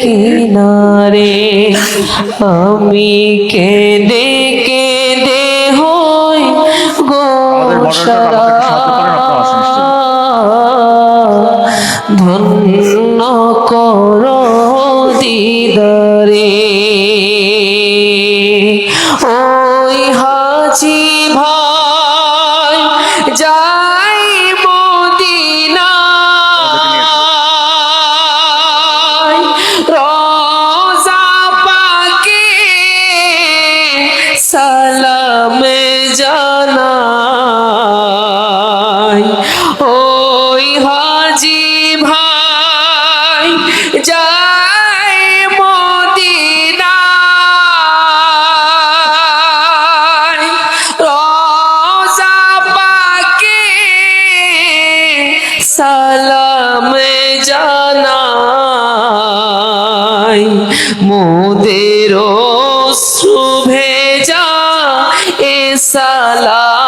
কিনারে আমি কেঁদে কেঁদে হই নিশ্চয়ই। ধন্য কর দিদারে ওই হাজি ভাই যাই মদিনা রোজা পাকে সালাম সালাম জানাই মোদের শুভেজা এ সালাম।